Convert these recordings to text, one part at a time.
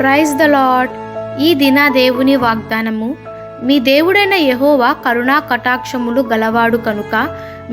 Praise the lord ఈ దిన దేవుని వాగ్దానము మీ దేవుడైన యహోవా కరుణా కటాక్షములు గలవాడు కనుక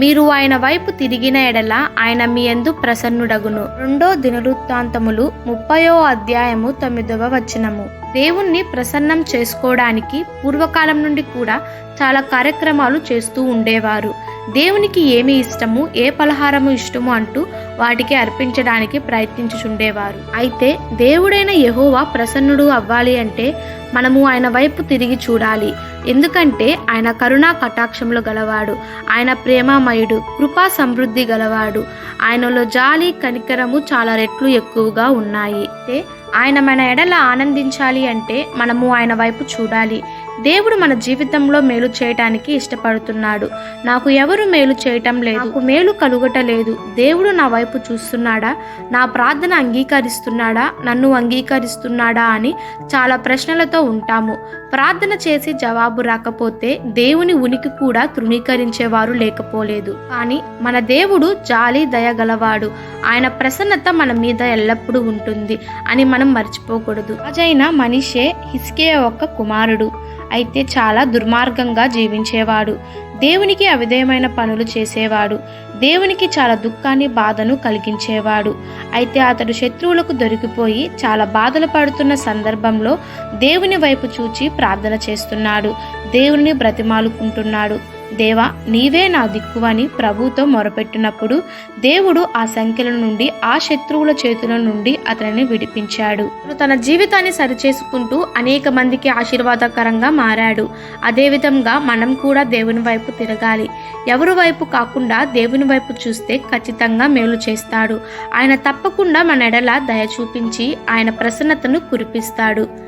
మీరు ఆయన వైపు తిరిగిన ఎడల ఆయన మీ యందు ప్రసన్నుడగును. రెండో దినవృత్తాంతములు ముప్పయో అధ్యాయము తొమ్మిదవ వచనము. దేవుణ్ణి ప్రసన్నం చేసుకోవడానికి పూర్వకాలం నుండి కూడా చాలా కార్యక్రమాలు చేస్తూ ఉండేవారు. దేవునికి ఏమి ఇష్టము ఏ పలహారము ఇష్టము అంటూ వాటికి అర్పించడానికి ప్రయత్నించుచుండేవారు. అయితే దేవుడైన యహోవా ప్రసన్నుడు అవ్వాలి అంటే మనము ఆయన వైపు తిరిగి చూడాలి. ఎందుకంటే ఆయన కరుణా కటాక్షములు గలవాడు. ఆయన ప్రేమమయుడు కృపా సమృద్ధి గలవాడు. ఆయనలో జాలి కనికరము చాలా రెట్లు ఎక్కువగా ఉన్నాయి. అయితే ఆయన మన ఎడల ఆనందించాలి అంటే మనము ఆయన వైపు చూడాలి. దేవుడు మన జీవితంలో మేలు చేయటానికి ఇష్టపడుతున్నాడు. నాకు ఎవరు మేలు చేయటం లేదు. నాకు మేలు కలుగటలేదు. దేవుడు నా వైపు చూస్తున్నాడా? నా ప్రార్థన అంగీకరిస్తున్నాడా? నన్ను అంగీకరిస్తున్నాడా అని చాలా ప్రశ్నలతో ఉంటాము. ప్రార్థన చేసి జవాబు రాకపోతే దేవుని ఉనికి కూడా తృణీకరించేవారు లేకపోలేదు. కానీ మన దేవుడు జాలి దయగలవాడు ఆయన ప్రసన్నత మన మీద ఎల్లప్పుడూ ఉంటుంది అని మనం మర్చిపోకూడదు. అజైన మనిషే హిస్కే ఒక కుమారుడు. అయితే చాలా దుర్మార్గంగా జీవించేవాడు. దేవునికి అవిధేయమైన పనులు చేసేవాడు. దేవునికి చాలా దుఃఖాన్ని బాధను కలిగించేవాడు. అయితే అతడు శత్రువులకు దొరికిపోయి చాలా బాధలు పడుతున్న సందర్భంలో దేవుని వైపు చూచి ప్రార్థన చేస్తున్నాడు. దేవుని బ్రతిమాలుకుంటున్నాడు. దేవా నీవే నా దిక్కువని ప్రభుతో మొరపెట్టినప్పుడు దేవుడు ఆ సంఖ్యల నుండి ఆ శత్రువుల చేతుల నుండి అతనిని విడిపించాడు. తన జీవితాన్ని సరిచేసుకుంటూ అనేక మందికి ఆశీర్వాదకరంగా మారాడు. అదేవిధంగా మనం కూడా దేవుని వైపు తిరగాలి. ఎవరి వైపు కాకుండా దేవుని వైపు చూస్తే ఖచ్చితంగా మేలు చేస్తాడు. ఆయన తప్పకుండా మన ఎడల దయ చూపించి ఆయన ప్రసన్నతను కురిపిస్తాడు.